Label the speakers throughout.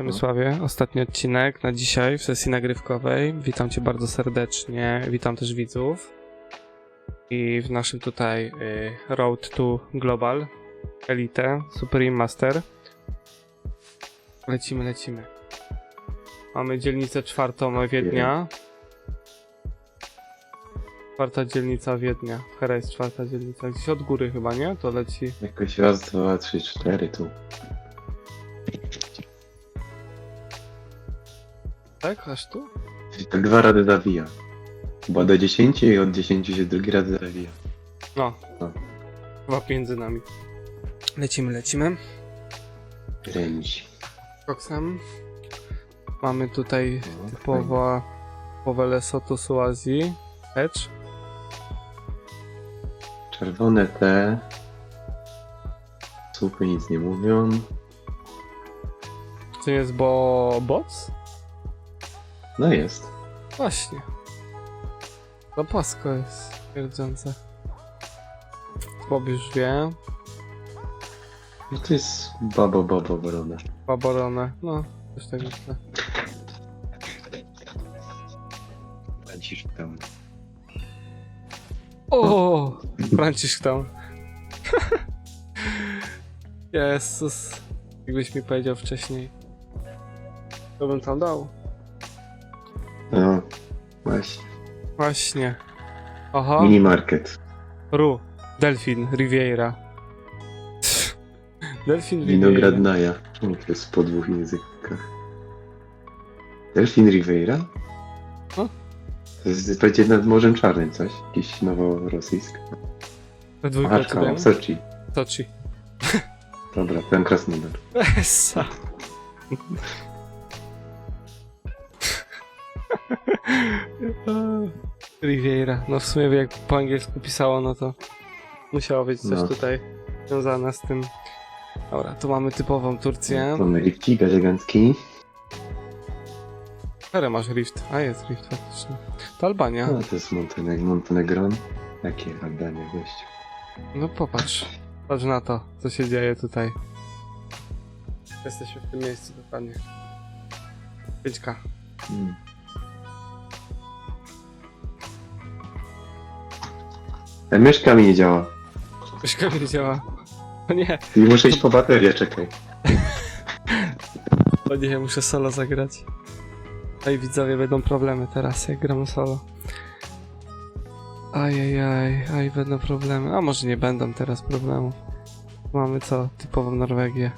Speaker 1: Przemysławie, ostatni odcinek na dzisiaj w sesji nagrywkowej. Witam Cię bardzo serdecznie, witam też widzów. I w naszym tutaj y, Road to Global Elite Supreme Master. Lecimy, lecimy. Mamy dzielnicę czwartą Wiednia. Czwarta dzielnica Wiednia. Hera jest czwarta dzielnica. Gdzieś od góry chyba, nie? To leci.
Speaker 2: Jakoś raz, dwa, trzy, cztery tu.
Speaker 1: Tak? Aż tu?
Speaker 2: I tak dwa razy zawija. Bo do 10 i od 10 się drugi raz zawija.
Speaker 1: No.
Speaker 2: No.
Speaker 1: Chyba między nami. Lecimy, lecimy.
Speaker 2: Kręci.
Speaker 1: Koksem. Mamy tutaj
Speaker 2: No,
Speaker 1: typowo typowe Lesotho Suazji. Edge.
Speaker 2: Czerwone te. Słupy nic nie mówią.
Speaker 1: To nie jest bo... bots?
Speaker 2: No jest.
Speaker 1: Właśnie. To płasko jest twierdzące. Bob już wie.
Speaker 2: No to jest babo babo borona.
Speaker 1: Baborone. No, coś tak myślę.
Speaker 2: Lecisz tam.
Speaker 1: O! Franciszek tam. Jezus. Jakbyś mi powiedział wcześniej. To bym tam dał.
Speaker 2: Właśnie.
Speaker 1: Właśnie. Aha.
Speaker 2: Minimarket.
Speaker 1: Ru. Delfin. Riviera. Delfin Riviera.
Speaker 2: Winogradnaja. Czemu to jest po dwóch językach? Delfin Riviera?
Speaker 1: No.
Speaker 2: To jest będzie nad Morzem Czarnym coś? Jakiś noworosyjski.
Speaker 1: We dwójkę
Speaker 2: Aha. Sochi.
Speaker 1: Sochi.
Speaker 2: Dobra, ten krasnodar.
Speaker 1: Essa. Riviera. No w sumie jak po angielsku pisało, no to musiało być coś
Speaker 2: No.
Speaker 1: tutaj związane z tym. Dobra, tu mamy typową Turcję.
Speaker 2: Mamy lifcik elegancki.
Speaker 1: Które masz rift? A jest rift faktycznie. To Albania.
Speaker 2: No to jest Monteneg Montenegron. Jakie Albania gościu.
Speaker 1: No popatrz. Patrz na to, co się dzieje tutaj. Jesteśmy w tym miejscu dokładnie. 5K.
Speaker 2: Hmm. Myszka mi nie działa.
Speaker 1: Myszka nie działa. O nie,
Speaker 2: I muszę iść po baterię, czekaj.
Speaker 1: o nie, muszę solo zagrać. Ej, widzowie, będą problemy teraz, jak gram solo. Ajajaj, aj, będą problemy. A może nie będą teraz problemów. Mamy co? Typową Norwegię.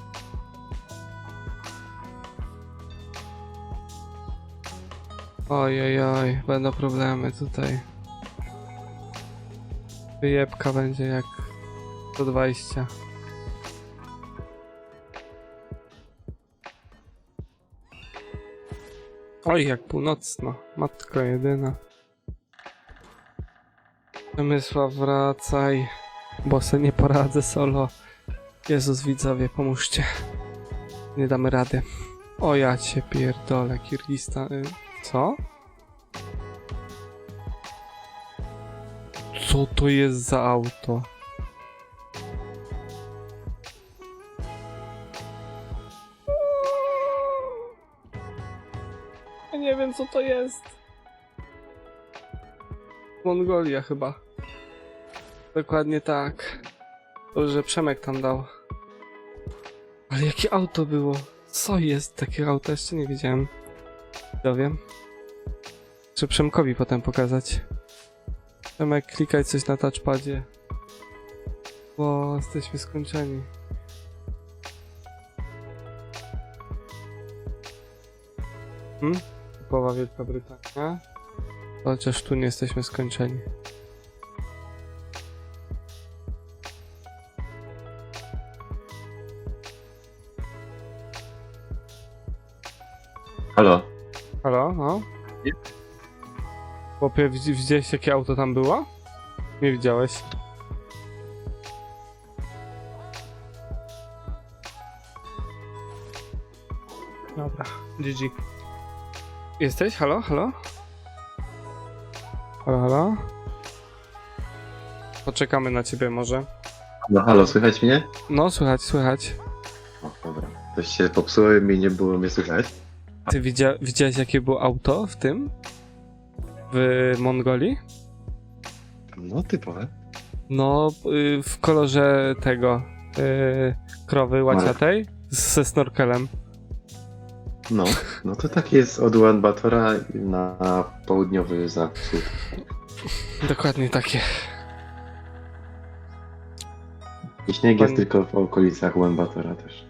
Speaker 1: Ojojoj, będą problemy tutaj. Wyjebka będzie jak do 20. Oj, jak północno. Matko jedyna. Przemysław, wracaj. Bo se nie poradzę solo. Jezus, widzowie, pomóżcie. Nie damy rady. O, ja cię pierdolę, Kirgistan. y, Co? Co to jest za auto? Ja nie wiem co to jest. Mongolia chyba. Dokładnie tak. To, że Przemek tam dał. Ale jakie auto było? Co jest takie auto? Jeszcze nie widziałem. Dowiem. Czy Przemkowi potem pokazać. Przemek, klikaj coś na touchpadzie. Bo jesteśmy skończeni. Hmm? Typowa Wielka Brytania. Chociaż tu nie jesteśmy skończeni. Chłopie, widzi- widziałeś jakie auto tam było? Nie widziałeś. Dobra, GG. Jesteś? Halo, halo? Halo, halo? Poczekamy na ciebie może.
Speaker 2: No halo, słychać mnie?
Speaker 1: No, słychać, słychać.
Speaker 2: O, dobra. Coś się popsuło i mnie nie było mnie słychać.
Speaker 1: Ty widzia, widziałeś jakie było auto w tym? W Mongolii?
Speaker 2: No, typowe.
Speaker 1: No, y, w kolorze tego y, krowy łaciatej ze snorkelem.
Speaker 2: No, no to tak jest od Ulaanbaatora na południowy zachód.
Speaker 1: Dokładnie takie.
Speaker 2: I śnieg jest
Speaker 1: Pan-
Speaker 2: tylko w okolicach Ulaanbaatora też.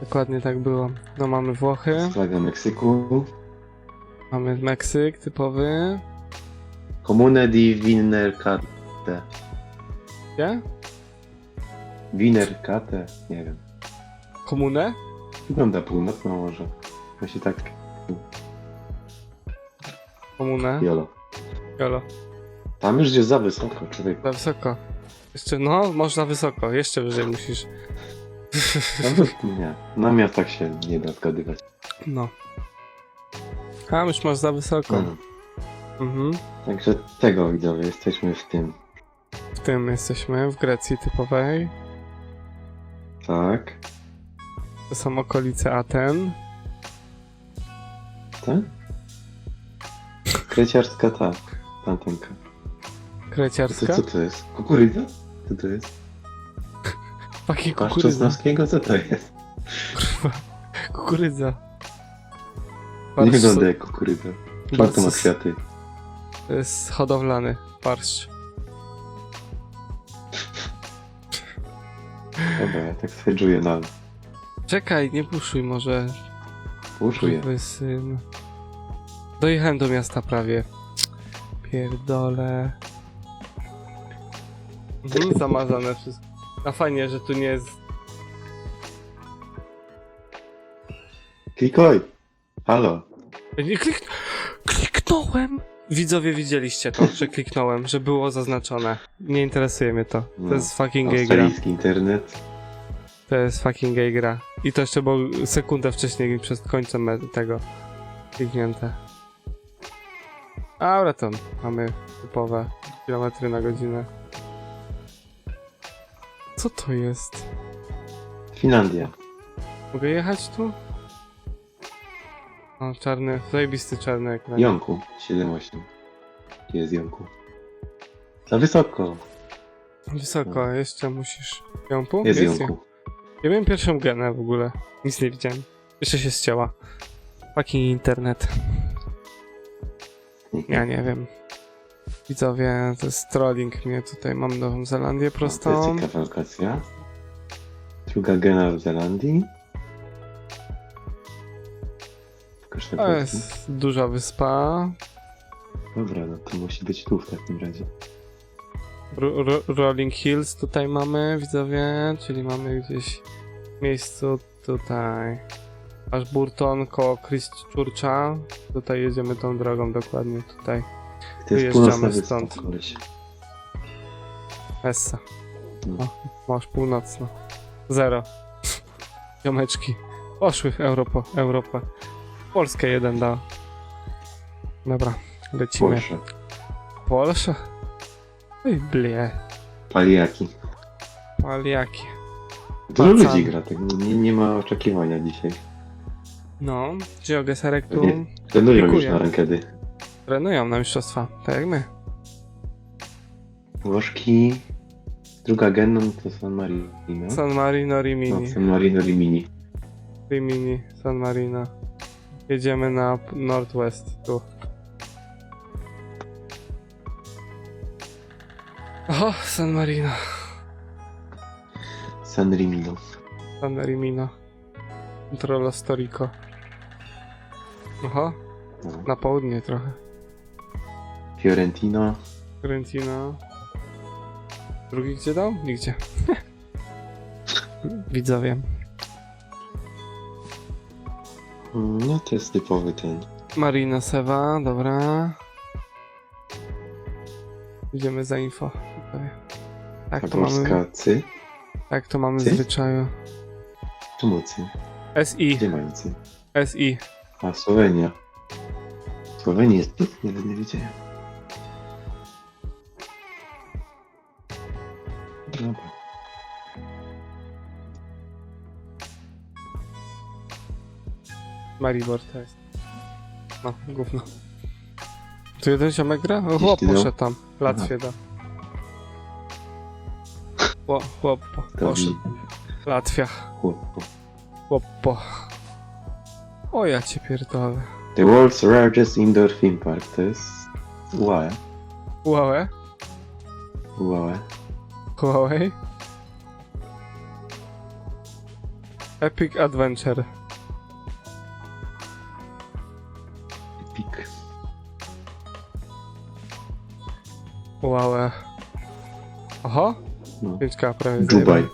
Speaker 1: Dokładnie tak było. No mamy Włochy,
Speaker 2: Flaga Meksyku.
Speaker 1: Mamy Meksyk typowy.
Speaker 2: Comune di Vinercate.
Speaker 1: Gdzie?
Speaker 2: Vinercate? Nie wiem.
Speaker 1: Komunę?
Speaker 2: Wygląda północno może. Właśnie tak,
Speaker 1: Komunę.
Speaker 2: jolo.
Speaker 1: Jolo.
Speaker 2: Tam już jest za wysoko, człowiek.
Speaker 1: Za wysoko. Jeszcze, no, można wysoko. Jeszcze wyżej musisz.
Speaker 2: No, nie, na miastach się nie da zgadywać.
Speaker 1: No. A, już masz za wysoko.
Speaker 2: No.
Speaker 1: Mhm.
Speaker 2: Także tego widzowie, jesteśmy w tym.
Speaker 1: W tym jesteśmy, w Grecji typowej.
Speaker 2: Tak.
Speaker 1: To są okolice Aten.
Speaker 2: Tak? Kreciarska tak. Tamtenka. To
Speaker 1: Kreciarska.
Speaker 2: co to jest? Kukurydza? Co to jest? Paszcz
Speaker 1: kukurydza.
Speaker 2: Czosnowskiego? Co to jest?
Speaker 1: Kurwa. Kukurydza.
Speaker 2: Nie wygląda jak kukurydza. To ma kwiaty?
Speaker 1: To jest hodowlany barszcz.
Speaker 2: Dobra, ja tak sedżuję na...
Speaker 1: Czekaj, nie puszuj może.
Speaker 2: Uszuję.
Speaker 1: Kurwy syn. Dojechałem do miasta prawie. Pierdole. Mhm, zamazane wszystko. A fajnie, że tu nie jest...
Speaker 2: Klikoj! Halo!
Speaker 1: Klik... Kliknąłem! Widzowie widzieliście to, że kliknąłem, że było zaznaczone. Nie interesuje mnie to. To
Speaker 2: No,
Speaker 1: jest fucking gay gra.
Speaker 2: Internet.
Speaker 1: To jest fucking gay gra. I to jeszcze było sekundę wcześniej przed końcem tego kliknięte. Dobra, to mamy typowe kilometry na godzinę. Co to jest?
Speaker 2: Finlandia.
Speaker 1: Mogę jechać tu? O, czarny, zajebisty czarny ekran.
Speaker 2: Jonku. 7-8. Gdzie jest Jonku? Za wysoko.
Speaker 1: Wysoko, jeszcze musisz. Jąpu?
Speaker 2: Jest
Speaker 1: Jest
Speaker 2: Jonku.
Speaker 1: Ja miałem pierwszą genę w ogóle. Nic nie widziałem. Jeszcze się ścięła. Fucking internet. Ja nie wiem. Widzowie, to jest trolling mnie tutaj. Mam Nową Zelandię
Speaker 2: To
Speaker 1: prostą.
Speaker 2: jest ciekawa. Druga gena w Zelandii. Koszta
Speaker 1: To jest duża wyspa.
Speaker 2: Dobra, no to musi być tu w takim razie.
Speaker 1: Ro ro Rolling Hills tutaj mamy, widzowie. Czyli mamy gdzieś w miejscu tutaj. Aż Burton koło Christchurcha. Tutaj jedziemy tą drogą dokładnie tutaj.
Speaker 2: To jest
Speaker 1: Wyjeżdżamy
Speaker 2: północna wyspa,
Speaker 1: stąd.
Speaker 2: koleś.
Speaker 1: Essa.
Speaker 2: No.
Speaker 1: O, masz północno. Zero. Ziomeczki. Poszły w Europę. Polskę jeden dał. Dobra, lecimy.
Speaker 2: Polsza.
Speaker 1: Polsza? Oj, blie.
Speaker 2: Paliaki.
Speaker 1: Paliaki.
Speaker 2: Dużo
Speaker 1: Pacan.
Speaker 2: ludzi gra, tak nie, nie ma oczekiwania dzisiaj.
Speaker 1: No, Geogeserek tu.
Speaker 2: Trenują już na rankedy.
Speaker 1: trenują na mistrzostwa, tak jak my.
Speaker 2: Włoszki. Druga gena no to San Marino.
Speaker 1: San Marino,
Speaker 2: No,
Speaker 1: Rimini.
Speaker 2: San Marino Rimini.
Speaker 1: Rimini, San Marino. Jedziemy na Northwest, tu. O, San Marino.
Speaker 2: San Rimino.
Speaker 1: San Rimino. Trollo Storico. Aha,
Speaker 2: No.
Speaker 1: na południe trochę.
Speaker 2: Fiorentino.
Speaker 1: Fiorentina. Drugi gdzie dał? Nigdzie. Widzowie.
Speaker 2: No to jest typowy ten.
Speaker 1: Marina Sewa, dobra. Idziemy za info. Tak to mamy,
Speaker 2: Polska Cy.
Speaker 1: tak to mamy
Speaker 2: Ty?
Speaker 1: zwyczaju.
Speaker 2: Czemu Cy?
Speaker 1: SI,
Speaker 2: Gdzie mają Cy?
Speaker 1: SI.
Speaker 2: A Słowenia. W Słowenii jest? Nawet nie wiedziałem. Dobra.
Speaker 1: Maribor to jest. No, gówno. Tu jeden ziomek gra? O, chłop poszedł tam. Lat
Speaker 2: Aha.
Speaker 1: się da. Chłop, chłop, po- poszedł. Latwia.
Speaker 2: chłopu.
Speaker 1: Chłopo. O, ja cię pierdolę.
Speaker 2: The world's largest indoor theme park to jest UAE.
Speaker 1: Huawei?
Speaker 2: UAE.
Speaker 1: Huawei? Epic Adventure. Huawei. Oho?
Speaker 2: No.
Speaker 1: 5K prawie
Speaker 2: Dubaj.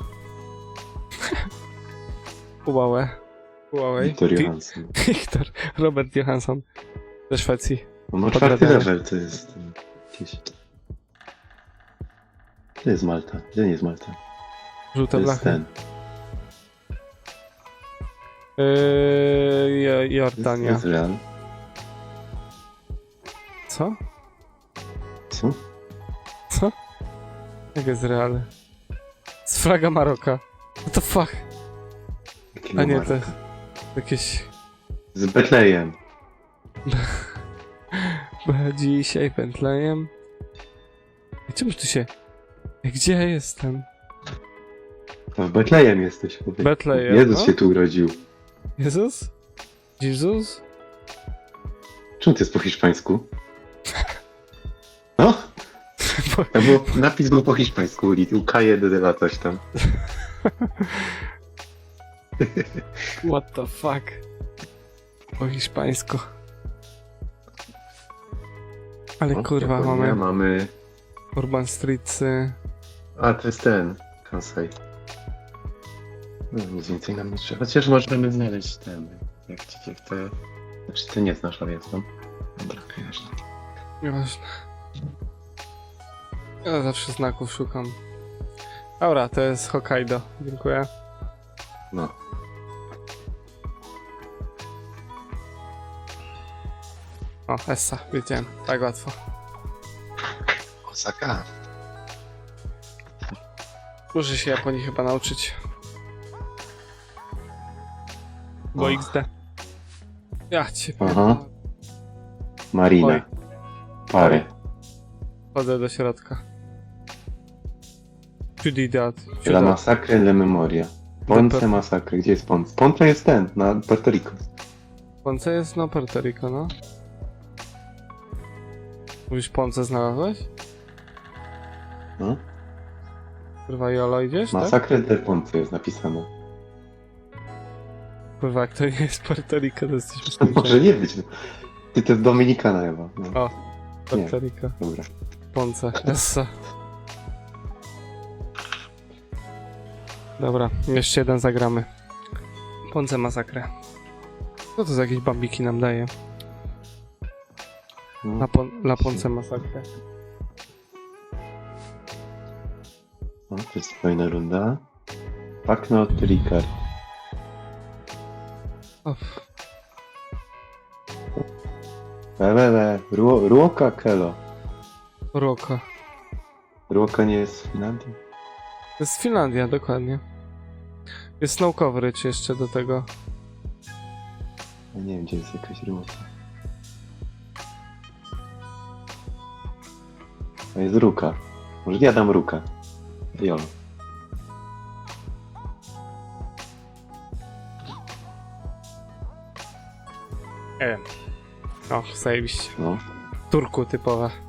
Speaker 1: Huawei. Huawei.
Speaker 2: Victor
Speaker 1: Wi-
Speaker 2: Johansson.
Speaker 1: Wiktor. Robert Johansson. Ze Szwecji.
Speaker 2: On ma czwarty level, to jest... Gdzieś... To jest Malta. Gdzie nie jest Malta? To
Speaker 1: Żółte
Speaker 2: jest
Speaker 1: blachy.
Speaker 2: ten.
Speaker 1: Yy, Jo-
Speaker 2: To jest
Speaker 1: Jordania.
Speaker 2: Izrael.
Speaker 1: Co?
Speaker 2: Co?
Speaker 1: Jak jest real? Z flaga Maroka. What the fuck?
Speaker 2: Jakiego
Speaker 1: A nie, jest jakieś...
Speaker 2: Z Betlejem.
Speaker 1: Dzisiaj Bentlejem. Czemu tu się... Gdzie ja jestem?
Speaker 2: To w Betlejem jesteś. chłopie.
Speaker 1: Betlejem,
Speaker 2: Jezus
Speaker 1: no.
Speaker 2: się tu urodził.
Speaker 1: Jezus? Jezus?
Speaker 2: Czemu to jest po hiszpańsku? To było, napis był po hiszpańsku, li- u K1 coś tam.
Speaker 1: What the fuck? Po hiszpańsku. Ale
Speaker 2: O,
Speaker 1: kurwa,
Speaker 2: Japonia,
Speaker 1: mamy
Speaker 2: mamy...
Speaker 1: Urban Streetsy.
Speaker 2: A, to jest ten. Kansai. No, nic więcej nam nie trzeba. Chociaż możemy znaleźć ten. Jak ci jak te... Znaczy ty nie znasz, ale jest tam. Dobra, nieważne.
Speaker 1: Nieważne. Ja zawsze znaków szukam. Dobra, to jest Hokkaido. Dziękuję.
Speaker 2: No.
Speaker 1: O, Essa, wiedziałem. Tak łatwo.
Speaker 2: Osaka.
Speaker 1: Muszę się Japonii chyba nauczyć. Bo
Speaker 2: Och.
Speaker 1: XD. Ja cię
Speaker 2: Aha. Marina. Pary.
Speaker 1: Chodzę do środka. Ciudad.
Speaker 2: La. Masacre le Memoria. Ponce. Masacre. Gdzie jest Ponce? Ponce jest ten, na Puerto Rico.
Speaker 1: Ponce jest na Puerto Rico, no. Mówisz Ponce znalazłeś?
Speaker 2: No.
Speaker 1: Kurwa Jolo idziesz, tak?
Speaker 2: Masacre del Ponce jest napisane.
Speaker 1: Kurwa, jak to nie jest Puerto Rico, to skończeni.
Speaker 2: może nie być. Ty to jest Dominikana chyba. No.
Speaker 1: O, Puerto Rico.
Speaker 2: Dobra.
Speaker 1: Ponce. Essa. Dobra, jeszcze jeden zagramy. Ponce masakrę. Co to za jakieś bambiki nam daje? Na, pon na Ponce masakrę.
Speaker 2: No, to jest fajna runda. Paknot Ricard.
Speaker 1: O,
Speaker 2: Lele, Ruo, Ruoka Kelo.
Speaker 1: Roko.
Speaker 2: Ruoka nie jest w Finlandii?
Speaker 1: To jest Finlandia, dokładnie. Jest snow coverage jeszcze do tego.
Speaker 2: Ja nie wiem, gdzie jest jakaś Ruoka. To jest Ruka. Może ja dam Ruka. Jolo.
Speaker 1: Nie wiem. O, zajebiście.
Speaker 2: No.
Speaker 1: Turku typowe.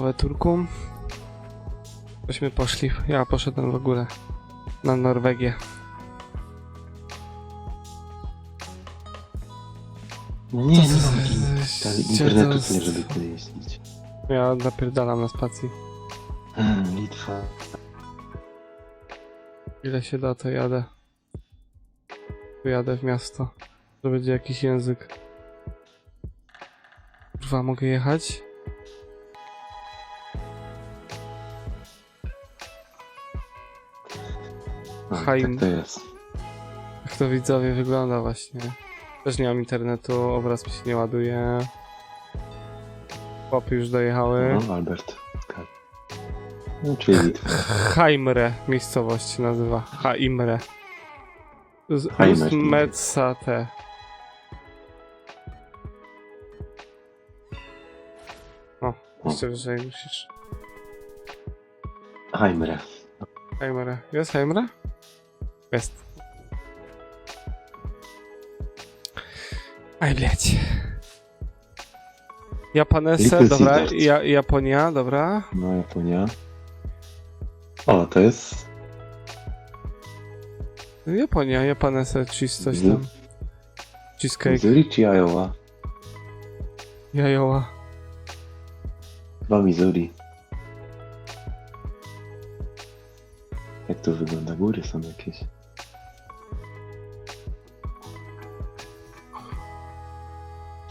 Speaker 1: Typowe Turku. Tośmy poszli. Ja poszedłem w ogóle na Norwegię.
Speaker 2: No nie, nie mam
Speaker 1: gdzie
Speaker 2: internetu
Speaker 1: to jest?
Speaker 2: żeby tyle jeździć.
Speaker 1: Ja napierdalam na spacji.
Speaker 2: Hmm, Litwa.
Speaker 1: Ile się da, to jadę. Pojadę w miasto. To będzie jakiś język. Kurwa, mogę jechać? Haim.
Speaker 2: tak to jest.
Speaker 1: Jak to widzowie wygląda właśnie. Też nie mam internetu, obraz mi się nie ładuje. Chłopy już dojechały.
Speaker 2: No, Albert. Tak. No, czyli Litwa.
Speaker 1: Haimre miejscowość się nazywa. Haimre. Z
Speaker 2: Heimer.
Speaker 1: ust Metsa te. O, jeszcze wyżej musisz.
Speaker 2: Heimre.
Speaker 1: Heimera. Jest Heimera? Jest. Aj, blядь. Japanesę,
Speaker 2: Little
Speaker 1: dobra.
Speaker 2: Caesars.
Speaker 1: Ja, Japonia, dobra.
Speaker 2: No, Japonia. O, to jest...
Speaker 1: Japonia, Japanesę, cheese coś
Speaker 2: Mhm.
Speaker 1: tam. Cheesecake,
Speaker 2: Missouri czy Iowa?
Speaker 1: jajoła.
Speaker 2: Chyba Missouri. Jak to wygląda? Góry są jakieś.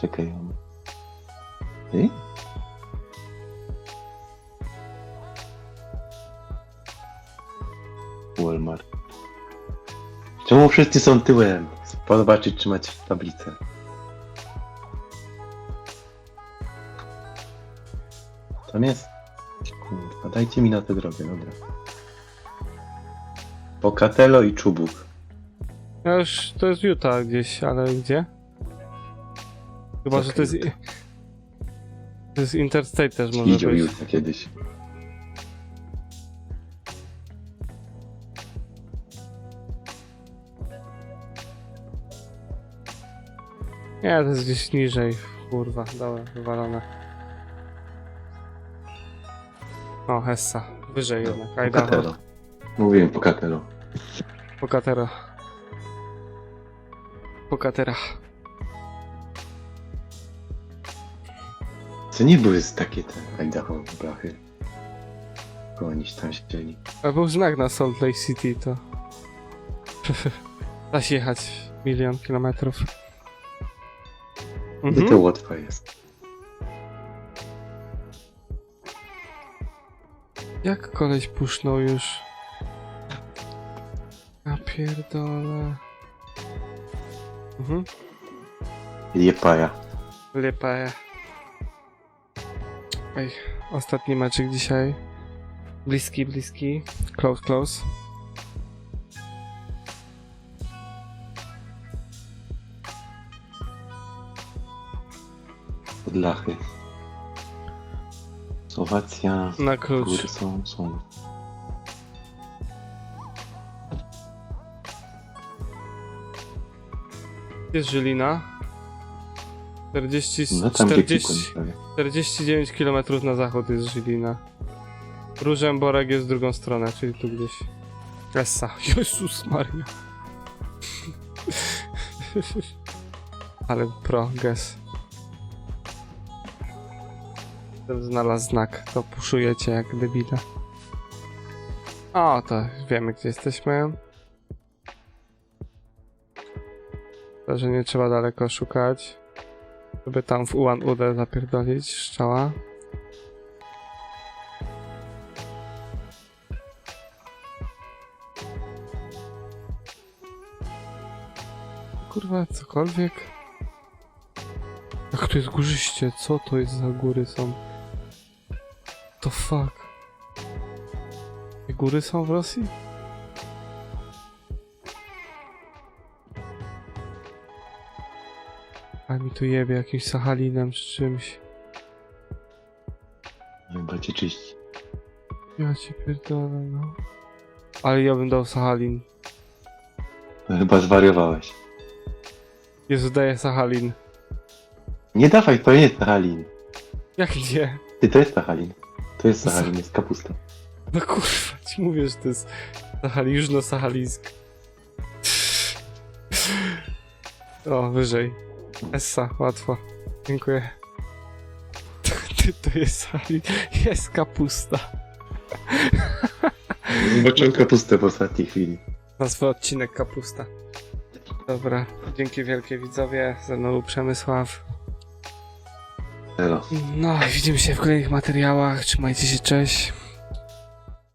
Speaker 2: Czekaj. Ty? Walmart. Czemu wszyscy są tyłem? Zobaczyć, czy macie tablicę. Tam jest. Kurwa, dajcie mi na tę drogę, dobra. Pocatello i Czubuk.
Speaker 1: Ja już, to jest Utah gdzieś, ale gdzie? Chyba, że to jest... To jest Interstate też może
Speaker 2: Widział
Speaker 1: być.
Speaker 2: Utah kiedyś.
Speaker 1: Nie, to jest gdzieś niżej. Kurwa, dobra, wywalone. O, Hessa. Wyżej jednak. Idaho.
Speaker 2: Pocatello. Mówiłem Pocatello.
Speaker 1: Pokatera. Pokatera.
Speaker 2: Co nie były takie te Idaho blachy? Tylko oni tam siedzieli.
Speaker 1: A był znak na Salt Lake City, to... Da się jechać milion kilometrów.
Speaker 2: Gdzie
Speaker 1: Mhm.
Speaker 2: to Łotwa jest?
Speaker 1: Jak koleś pusznął już? Ja pierdolę. Mhm.
Speaker 2: Liepaja.
Speaker 1: Lepaje. Ej, ostatni meczyk dzisiaj. Bliski, bliski. Close, close.
Speaker 2: Podlachy. Słowacja.
Speaker 1: Na klucz.
Speaker 2: Góry są, są.
Speaker 1: Jest Żylina. 40,
Speaker 2: No tam gdzie
Speaker 1: 40,
Speaker 2: Kikun prawie.
Speaker 1: 49 km na zachód jest Żylina. Różemborek jest w drugą stronę, czyli tu gdzieś. Essa. Jezus Maria. Ale pro, guess. Ten znalazł znak, to puszujecie jak debile. O, to wiemy gdzie jesteśmy. To, że nie trzeba daleko szukać. Żeby tam w Ulan Udę zapierdolić szczała. Kurwa, cokolwiek. Jak to jest górzyście? Co to jest za góry są? To fuck. Góry są w Rosji? A mi tu jebie jakimś Sachalinem czy czymś.
Speaker 2: Chyba cię czyści.
Speaker 1: Ja ci pierdolę, no. Ale ja bym dał Sachalin.
Speaker 2: No, chyba zwariowałeś.
Speaker 1: Jezu, daję Sachalin.
Speaker 2: Nie dawaj, to nie jest Sachalin.
Speaker 1: Jak nie?
Speaker 2: Ty, to jest Sachalin. To jest Sachalin, jest kapusta.
Speaker 1: No kurwa, ci mówię, że to jest Sachalin, jużno-sachalińsk. O, wyżej. Essa, łatwo. Dziękuję. Ty, to jest Sachalin. Jest kapusta.
Speaker 2: Zobaczyłem kapustę w ostatniej chwili.
Speaker 1: Nazwę odcinek kapusta. Dobra, dzięki wielkie widzowie. Ze mną był Przemysław.
Speaker 2: Elo.
Speaker 1: No, widzimy się w kolejnych materiałach. Trzymajcie się, cześć.